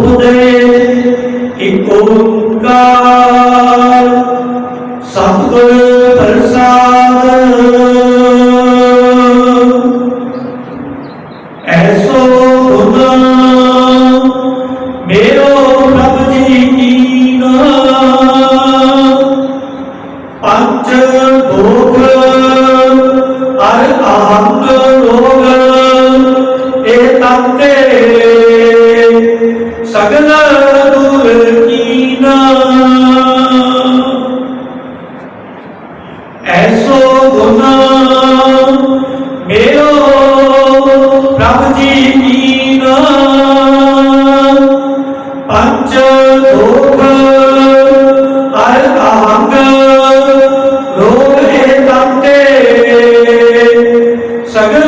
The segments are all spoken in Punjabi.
ਦੁੱਖ ਇੱਕ ਓੰਕਾਰ, ਸਤਿਗੁਰ ਪ੍ਰਸਾਦ। ਐਸੋ ਗੁਣ, ਮੇਰੋ ਪ੍ਰਭ ਜੀ ਕੀਨਾ। ਪੰਜ ਭੋਗ, ਅਰ ਅਹੰਗ ਰੋਗ, ਇਹ ਤਾਤੇ ਸਗਲ ਦੂਰ ਕੀਨਾ ਐਸੋ ਗੁਣ ਮੇਰੋ ਪ੍ਰਭ ਜੀ ਕੀਨਾ ਪੰਜ ਦੋਖ ਅਰ ਅਹੰਗ ਰੋਗ ਇਹ ਤਾਤੇ ਸਗਲ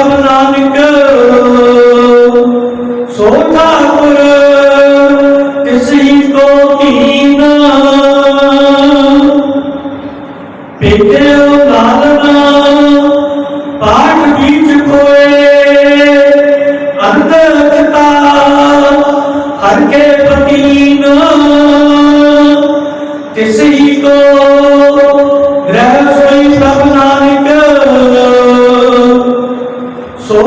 ਸੋਈ ਪ੍ਰਭ ਨਾਨਕ ਸੋ ਠਾਕੁਰ ਕਿਸੀ ਕੋ ਕੀਨ ਪੇਖਿਓ